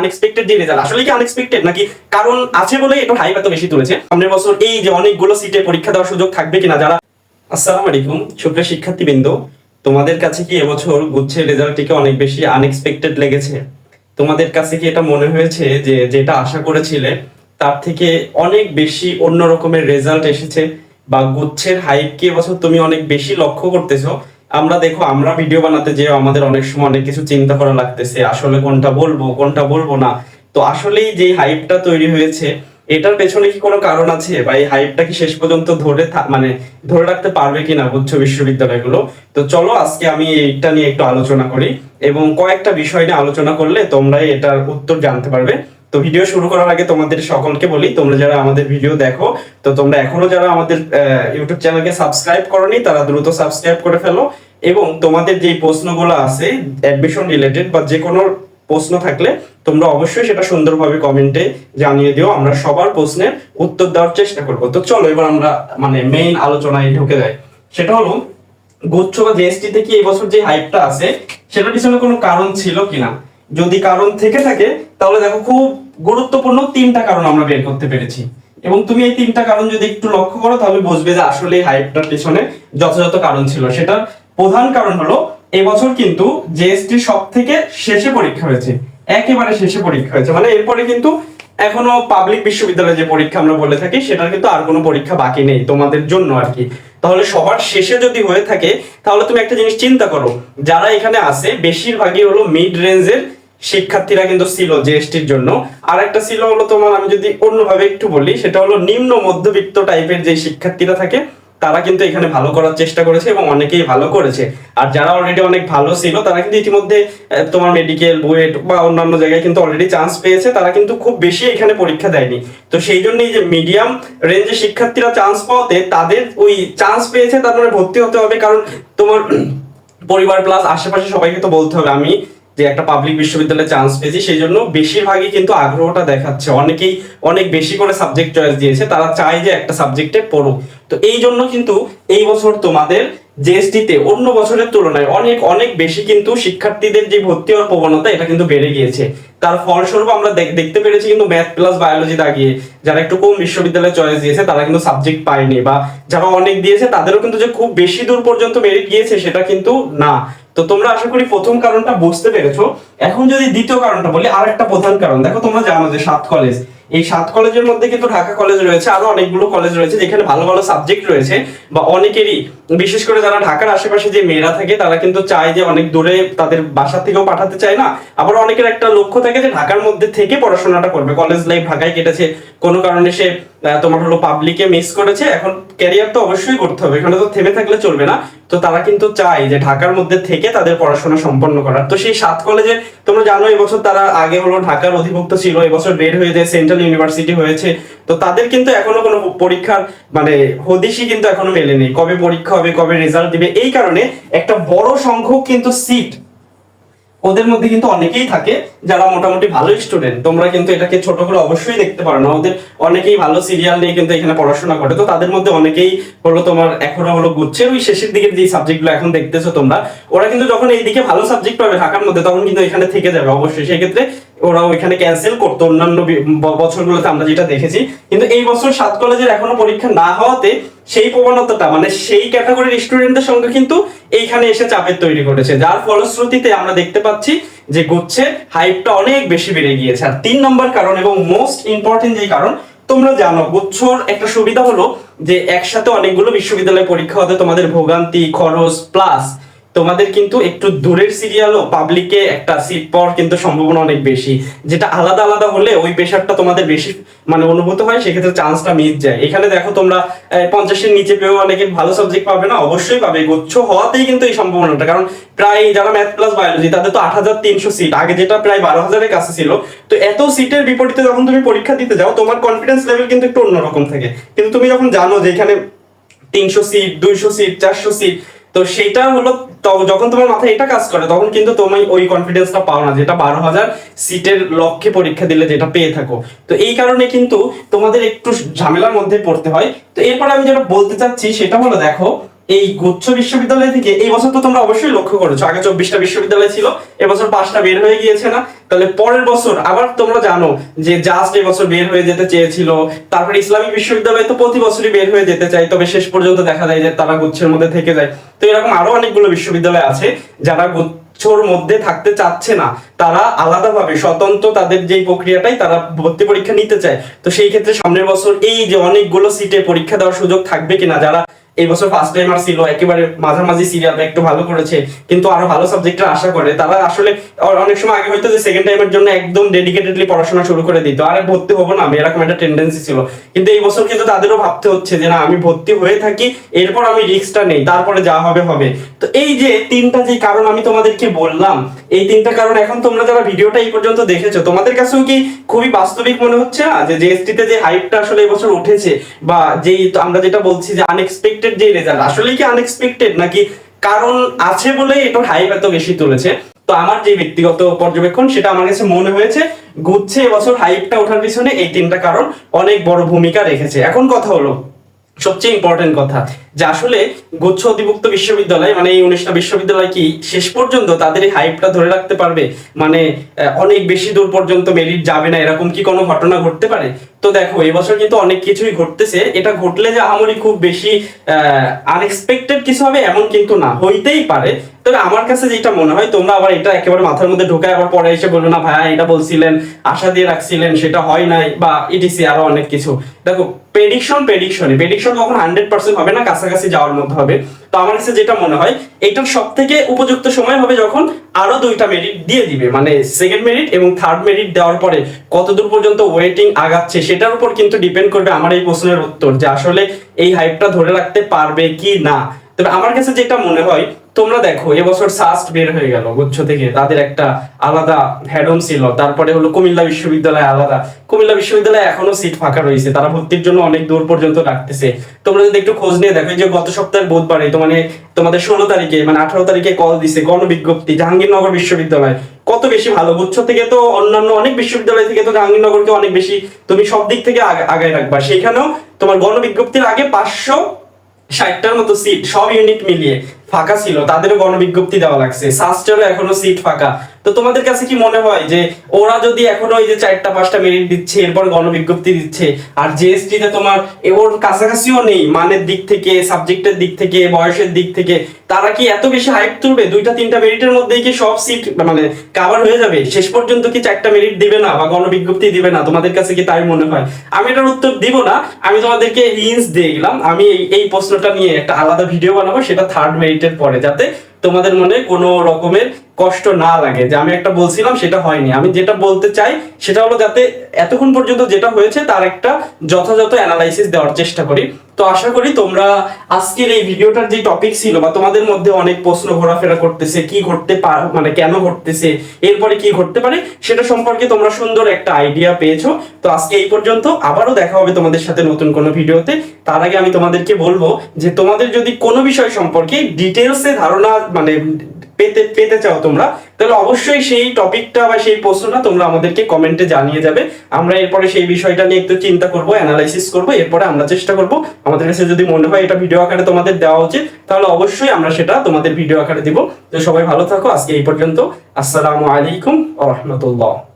Unexpected যে result আসলে কি আনএক্সপেক্টেড নাকি কারণ আছে বলে এটা হাইপ এত বেশি তুলেছে? সামনের বছর এই যে অনেকগুলো সিটে পরীক্ষা দেওয়ার সুযোগ থাকবে কিনা যারা আসসালামু আলাইকুম, সুপ্রিয় শিক্ষার্থীবৃন্দ, তোমাদের কাছে কি এবছর গুচ্ছের রেজাল্টটিকে অনেক বেশি আনএক্সপেক্টেড লেগেছে? তোমাদের কাছে কি এটা মনে হয়েছে যে যেটা আশা করেছিলে, তার থেকে অনেক বেশি অন্য রকমের রেজাল্ট এসেছে? বা গুচ্ছের হাইপ কি এবছর তুমি অনেক বেশি লক্ষ্য করতেছো? আমরা দেখো, আমরা ভিডিও বানাতে যে আমাদের অনেক সময় অনেক কিছু চিন্তা করা লাগতেছে, আসলে কোনটা বলব কোনটা বলব না। তো আসলেই যে হাইপটা তৈরি হয়েছে, এটার পেছনে কি কোনো কারণ আছে? বা এই হাইপটা কি শেষ পর্যন্ত ধরে মানে ধরে রাখতে পারবে কিনা গুচ্ছ বিশ্ববিদ্যালয়গুলো? তো চলো, আজকে আমি এইটা নিয়ে একটু আলোচনা করি এবং কয়েকটা বিষয় নিয়ে আলোচনা করলে তোমরাই এটার উত্তর জানতে পারবে। তো ভিডিও শুরু করার আগে তোমাদের সকলকে বলি, তোমরা যারা আমাদের ভিডিও দেখো, তো তোমরা এখনও যারা আমাদের ইউটিউব চ্যানেলকে সাবস্ক্রাইব করনি, তারা দ্রুত সাবস্ক্রাইব করে ফেলো এবং তোমাদের যে প্রশ্নগুলো আছে অ্যাডমিশন রিলেটেড বা যে কোনো প্রশ্ন থাকলে তোমরা অবশ্যই সেটা সুন্দরভাবে কমেন্টে জানিয়ে দিও, আমরা সবার প্রশ্নের উত্তর দেওয়ার চেষ্টা করব। তো চলো এবার আমরা মানে মেইন আলোচনায় ঢুকে যাই। সেটা হলো, গুচ্ছ বা জিএসটি থেকে এই বছর যে হাইপটা আছে, সেটার পিছনে কোনো কারণ ছিল কিনা? যদি কারণ থেকে থাকে, তাহলে দেখো খুব গুরুত্বপূর্ণ তিনটা কারণ আমরা বের করতে পেরেছি। এবং তুমি এই তিনটা কারণ যদি একটু লক্ষ্য করো, তাহলে বুঝবে যে আসলে হাইপটার পিছনে যথাযথ কারণ ছিল। সেটার প্রধান কারণ হলো, এবছর কিন্তু জিএসটি সব থেকে শেষে পরীক্ষা হয়েছে। একেবারে শেষে পরীক্ষা হয়েছে। মানে এরপরে কিন্তু এখনও পাবলিক বিশ্ববিদ্যালয়ে যে পরীক্ষা আমরা বলে থাকি, সেটার কিন্তু আর কোনো পরীক্ষা বাকি নেই তোমাদের জন্য আর কি। তাহলে সবার শেষে যদি হয়ে থাকে, তাহলে তুমি একটা জিনিস চিন্তা করো। যারা এখানে আছে, বেশিরভাগই হলো মিড রেঞ্জের শিক্ষার্থীরা কিন্তু ছিল জিএসটির জন্য। আর একটা ছিল হলো তোমার, আমি যদি অন্যভাবে একটু বলি, সেটা হলো নিম্ন মধ্যবিত্ত টাইপের যে শিক্ষার্থীরা থাকে, তারা কিন্তু এখানে ভালো করার চেষ্টা করেছে এবং অনেকেই ভালো করেছে। আর যারা অলরেডি অনেক ভালো ছিল, তারা কিন্তু ইতিমধ্যে তোমার মেডিকেল বুয়েট বা অন্যান্য জায়গায় কিন্তু অলরেডি চান্স পেয়েছে। তারা কিন্তু খুব বেশি এখানে পরীক্ষা দেয়নি। তো সেই জন্যই যে মিডিয়াম রেঞ্জের শিক্ষার্থীরা চান্স পাওয়াতে তাদের ওই চান্স পেয়েছে, তার মানে ভর্তি হতে হবে। কারণ তোমার পরিবার প্লাস আশেপাশে সবাইকে তো বলতে হবে। আমি যে একটা পাবলিক বিশ্ববিদ্যালয়ে চান্স পেয়েছি, সেই জন্য বেশিরভাগই কিন্তু আগ্রহটা দেখাচ্ছে। অনেকেই অনেক বেশি করে সাবজেক্ট চয়েস দিয়েছে, তারা চায় যে একটা সাবজেক্টে পড়ুক। তো এই জন্য কিন্তু এই বছর তোমাদের জিএসটিতে অন্য বছরের তুলনায় অনেক অনেক বেশি কিন্তু শিক্ষার্থীদের যে ভর্তি হওয়ার প্রবণতা, এটা কিন্তু বেড়ে গিয়েছে। তার ফলস্বরূপ আমরা দেখ- দেখতে পেরেছি কিন্তু ম্যাথ প্লাস বায়োলজি দাগিয়ে যারা একটু কম বিশ্ববিদ্যালয়ে চয়েস দিয়েছে, তারা কিন্তু সাবজেক্ট পায়নি বা যারা অনেক দিয়েছে, তাদেরও কিন্তু যে খুব বেশি দূর পর্যন্ত মেরিট গিয়েছে, সেটা কিন্তু না। তো তোমরা আশা করি প্রথম কারণটা বুঝতে পেরেছ। এখন যদি দ্বিতীয় কারণটা বলি আর একটা প্রধান কারণ। দেখো, তোমরা জানো যে সাত কলেজ এই সাত কলেজের মধ্যে কিন্তু ঢাকা কলেজ রয়েছে, আরও অনেকগুলো কলেজ রয়েছে, যেখানে ভালো ভালো সাবজেক্ট রয়েছে, বা অনেকেরই, বিশেষ করে যারা ঢাকার আশেপাশে যে মেয়েরা থাকে, তারা কিন্তু চায় যে অনেক দূরে তাদের বাসা থেকেও পাঠাতে চায় না। আবার অনেকের একটা লক্ষ্য থাকে যে ঢাকার মধ্যে থেকে পড়াশোনাটা করবে। কলেজ লাইফ ঢাকায় কেটেছে, কোনো কারণে সে তোমার হলো পাবলিকে মিস করেছে, এখন ক্যারিয়ার তো অবশ্যই করতে হবে। এখানে তো থেমে থাকলে চলবে না। তো তারা কিন্তু চায় যে ঢাকার মধ্যে থেকে তাদের পড়াশোনা সম্পন্ন করার। তো সেই সাত কলেজে তোমরা জানো, এবছর তারা আগে হলো ঢাকার অধিভুক্ত ছিল, এবছর বের হয়ে যায় সেন্ট্রাল ইউনিভার্সিটি হয়েছে। তো তাদের কিন্তু এখনও কোনো পরীক্ষার মানে হদিশই কিন্তু এখনও মেলেনি। কবে পরীক্ষা হবে, কবে রেজাল্ট দিবে, এই কারণে একটা বড় সংখ্যক কিন্তু সিট ওদের মধ্যে কিন্তু অনেকেই থাকে যারা মোটামুটি ভালো স্টুডেন্ট তোমরা কিন্তু এটাকে ছোট করে অবশ্যই দেখতে পারো না। ওদের অনেকেই ভালো সিরিয়াল নিয়ে কিন্তু এখানে পড়াশোনা করে। তো তাদের মধ্যে অনেকেই হলো তোমার এখনও হলো গুচ্ছের ওই শেষের দিকের যে সাবজেক্টগুলো এখন দেখতেছো তোমরা, ওরা কিন্তু যখন এইদিকে ভালো সাবজেক্ট পাবে ঢাকার মধ্যে, তখন কিন্তু এখানে থেকে যাবে অবশ্যই। সেই ক্ষেত্রে ওরা ওইখানে ক্যান্সেল করতো অন্যান্য বছরগুলোতে আমরা যেটা দেখেছি। কিন্তু এই বছর সাত কলেজের এখনও পরীক্ষা না হওয়াতে সেই প্রবণতাটা মানে সেই ক্যাটাগরির স্টুডেন্টদের সঙ্গে কিন্তু এইখানে এসে চাপের তৈরি করেছে। যার ফলশ্রুতিতে আমরা দেখতে পাচ্ছি যে গুচ্ছে হাইপটা অনেক বেশি বেড়ে গিয়েছে। আর তিন নম্বর কারণ এবং মোস্ট ইম্পর্টেন্ট যে কারণ, তোমরা জানো, গুচ্ছর একটা সুবিধা হলো যে একসাথে অনেকগুলো বিশ্ববিদ্যালয়ে পরীক্ষা হতে তোমাদের ভোগান্তি, খরচ প্লাস তোমাদের কিন্তু একটু দূরের সিরিয়ালও পাবলিকে একটা সিট পাওয়ার কিন্তু সম্ভাবনা অনেক বেশি। যেটা আলাদা আলাদা হলে ওই প্রেশারটা তোমাদের বেশি মানে অনুভূত হয়, সেক্ষেত্রে চান্সটা মিস যায়। এখানে দেখো তোমরা পঞ্চাশের নিচে পেয়েও অনেকে ভালো সাবজেক্ট পাবে না, অবশ্যই পাবে। গুচ্ছ হওয়াতেই কিন্তু এই সম্ভাবনাটা, কারণ প্রায় যারা ম্যাথ প্লাস বায়োলজি তাদের তো আট হাজার তিনশো সিট আগে যেটা প্রায় বারো হাজারের কাছে ছিল। তো এত সিটের বিপরীতে যখন তুমি পরীক্ষা দিতে যাও, তোমার কনফিডেন্স লেভেল কিন্তু একটু অন্যরকম থাকে। কিন্তু তুমি যখন জানো যে এখানে তিনশো সিট দুইশো সিট চারশো সিট তো সেটা হলো যখন তোমার মাথায় এটা কাজ করে, তখন কিন্তু তুমি ওই কনফিডেন্সটা পাও না, যেটা বারো হাজার সিটের লক্ষ্যে পরীক্ষা দিলে যেটা পেয়ে থাকো। তো এই কারণে কিন্তু তোমাদের একটু ঝামেলার মধ্যে পড়তে হয়। তো এরপর আমি যেটা বলতে চাচ্ছি, সেটা হলো দেখো এই গুচ্ছ বিশ্ববিদ্যালয় থেকে এই বছর তো তোমরা অবশ্যই লক্ষ্য করেছ। আগে চব্বিশটা বিশ্ববিদ্যালয় ছিল, এবছর পাঁচটা বের হয়ে গিয়েছে না। তাহলে পরের বছর আবার তোমরা জানো যে জাস্ট এবছর বের হয়ে যেতে চেয়েছিল। তারপরে ইসলামিক বিশ্ববিদ্যালয় তো প্রতি বছরই বের হয়ে যেতে চাই তবে শেষ পর্যন্ত দেখা যায় যে তারা গুচ্ছের মধ্যে থেকে যায়। তো এরকম আরও অনেকগুলো বিশ্ববিদ্যালয় আছে, যারা গুচ্ছর মধ্যে থাকতে চাচ্ছে না। তারা আলাদাভাবে স্বতন্ত্র তাদের যেই প্রক্রিয়াটাই তারা ভর্তি পরীক্ষা নিতে চায়। তো সেই ক্ষেত্রে সামনের বছর এই যে অনেকগুলো সিটে পরীক্ষা দেওয়ার সুযোগ থাকবে কিনা, যারা এই বছর ফার্স্ট টাইমার ছিল, একেবারে মাঝামাঝি সিরিয়ালটা একটু ভালো করেছে, কিন্তু আরও ভালো সাবজেক্টের আশা করে। তারা আসলে অনেক সময় আগে হয়তো যে সেকেন্ড টাইমের জন্য একদম ডেডিকেটেডলি পড়াশোনা শুরু করে দিত। আরে ভর্তি হব না, আমি এরকম একটা টেন্ডেন্সি ছিল। কিন্তু এই বছর কিন্তু তাদেরও ভাবতে হচ্ছে যে, না, আমি ভর্তি হয়ে থাকি, এরপর আমি রিস্কটা নেই, তারপরে যা হবে হবে। তো এই যে তিনটা যে কারণ আমি তোমাদেরকে বললাম, এই তিনটা কারণ এখন তোমরা যারা ভিডিওটা এই পর্যন্ত দেখেছ, তোমাদের কাছেও কি খুবই বাস্তবিক মনে হচ্ছে না? যে জিএসটিতে যে হাইপটা আসলে এবছর উঠেছে, বা যেই আমরা যেটা বলছি যে আনএক্সপেক্টেড যে রেজাল্ট আসলে কি আনএক্সপেক্টেড নাকি কারণ আছে বলে এটার হাইপ এত বেশি তুলেছে? তো আমার যে ব্যক্তিগত পর্যবেক্ষণ, সেটা আমার কাছে মনে হয়েছে গুচ্ছে এবছর হাইপটা ওঠার পিছনে এই তিনটা কারণ অনেক বড় ভূমিকা রেখেছে। এখন কথা হলো সবচেয়ে ইম্পর্টেন্ট কথা, যে আসলে গুচ্ছ অধিভুক্ত বিশ্ববিদ্যালয় মানে এই উনিশটা বিশ্ববিদ্যালয় কি শেষ পর্যন্ত তাদের এই হাইপটা ধরে রাখতে পারবে? মানে অনেক বেশি দূর পর্যন্ত মেরিট যাবে না, এরকম কি কোনো ঘটনা ঘটতে পারে? তো দেখো, এবছর কিন্তু অনেক কিছুই ঘটতেছে, এটা ঘটলে যে আহামরি খুব বেশি আনএক্সপেক্টেড কিছু হবে এমন কিন্তু না, হইতেই পারে। তবে আমার কাছে যেটা মনে হয়, তোমরা আবার এটা একেবারে মাথার মধ্যে ঢোকায় আবার পরে এসে বলল না ভাইয়া, এটা বলছিলেন, আশা দিয়ে রাখছিলেন, সেটা হয় নাই, বা ইটিসি আরও অনেক কিছু। দেখো প্রেডিকশন প্রেডিকশনে প্রেডিকশন কখন হান্ড্রেড পার্সেন্ট হবে না, কাছাকাছি যাওয়ার মধ্যে হবে। তো আমার কাছে যেটা মনে হয় এটার সব থেকে উপযুক্ত সময় হবে যখন আরও দুইটা মেরিট দিয়ে দিবে। মানে সেকেন্ড মেরিট এবং থার্ড মেরিট দেওয়ার পরে কতদূর পর্যন্ত ওয়েটিং আগাচ্ছে, সেটার উপর কিন্তু ডিপেন্ড করবে আমার এই প্রশ্নের উত্তর যে আসলে এই হাইপটা ধরে রাখতে পারবে কি না। তবে আমার কাছে যেটা মনে হয় তোমরা দেখো এবছর সাস্ট বের হয়ে গেল গুচ্ছ থেকে তাদের একটা আলাদা হ্যাডম ছিল। তারপরে হলো কুমিল্লা বিশ্ববিদ্যালয় আলাদা। কুমিল্লা বিশ্ববিদ্যালয়ে এখনও সিট ফাঁকা রয়েছে। তারা ভর্তির জন্য অনেক দূর পর্যন্ত রাখতেছে। তোমরা যদি একটু খোঁজ নিয়ে দেখো যে গত সপ্তাহের বুধবারে মানে তোমাদের ষোলো তারিখে মানে আঠারো তারিখে কল দিছে গণবিজ্ঞপ্তি, জাহাঙ্গীরনগর বিশ্ববিদ্যালয়। কত বেশি ভালো গুচ্ছ থেকে তো অন্যান্য অনেক বিশ্ববিদ্যালয় থেকে তো জাহাঙ্গীরনগরকে অনেক বেশি তুমি সব দিক থেকে আগে- আগায় রাখবা। সেখানেও তোমার গণবিজ্ঞপ্তির আগে পাঁচশো ষাটটার মতো সিট সব ইউনিট মিলিয়ে। ফাঁকা ছিল তাদেরও গণবিজ্ঞপ্তি দেওয়া লাগছে। সাস্টেরও এখনও সিট ফাঁকা। তো তোমাদের কাছে কি মনে হয় যে ওরা যদি এখনও ওই যে চারটা, পাঁচটা মেরিট দিচ্ছে, এরপর গণবিজ্ঞপ্তি দিচ্ছে, আর জিএসটি তে তোমার ওর কাছাকাছিও নেই, মানের দিক থেকে সাবজেক্টের দিক থেকে, বয়সের দিক থেকে, তারা কি এত বেশি হাইপ তুলবে? দুইটা, তিনটা মেরিটের মধ্যেই কি সব সিট মানে কাভার হয়ে যাবে? শেষ পর্যন্ত কি চারটা মেরিট দিবে না বা গণবিজ্ঞপ্তি দিবে না? তোমাদের কাছে কি তাই মনে হয়? আমি এটার উত্তর দিব না। আমি তোমাদেরকে হিন্স দিয়ে গেলাম। আমি এই প্রশ্নটা নিয়ে একটা আলাদা ভিডিও বানাবো, সেটা থার্ড মেরিটের পরে, যাতে তোমাদের মনে কোনো রকমের কষ্ট না লাগে, যে আমি একটা বলছিলাম, সেটা হয়নি। আমি যেটা বলতে চাই, সেটা হলো যাতে এতক্ষণ পর্যন্ত যেটা হয়েছে, তার একটা যথাযথ অ্যানালাইসিস দেওয়ার চেষ্টা করি। তো আশা করি তোমরা আজকের এই ভিডিওটার যে টপিক ছিল, বা তোমাদের মধ্যে অনেক প্রশ্ন ঘোরাফেরা করতেছে, কি ঘটতে পার মানে কেন ঘটতেছে, এরপরে কি ঘটতে পারে, সেটা সম্পর্কে তোমরা সুন্দর একটা আইডিয়া পেয়েছ। তো আজকে এই পর্যন্ত, আবারও দেখা হবে তোমাদের সাথে নতুন কোনো ভিডিওতে। তার আগে আমি তোমাদেরকে বলব যে, তোমাদের যদি কোনো বিষয় সম্পর্কে ডিটেলসে ধারণা মানে পেতে পেতে চাও তোমরা, তাহলে অবশ্যই সেই টপিকটা বা সেই প্রশ্নটা তোমরা আমাদেরকে কমেন্টে জানিয়ে যাবে। আমরা এরপরে সেই বিষয়টা নিয়ে একটু চিন্তা করব অ্যানালাইসিস করব, এরপরে আমরা চেষ্টা করব। আমাদের কাছে যদি মনে হয় এটা ভিডিও আকারে তোমাদের দেওয়া উচিত, তাহলে অবশ্যই আমরা সেটা তোমাদের ভিডিও আকারে দিব। তো সবাই ভালো থাকো, আজকে এই পর্যন্ত। আসসালামু আলাইকুম আহমতুল্লাহ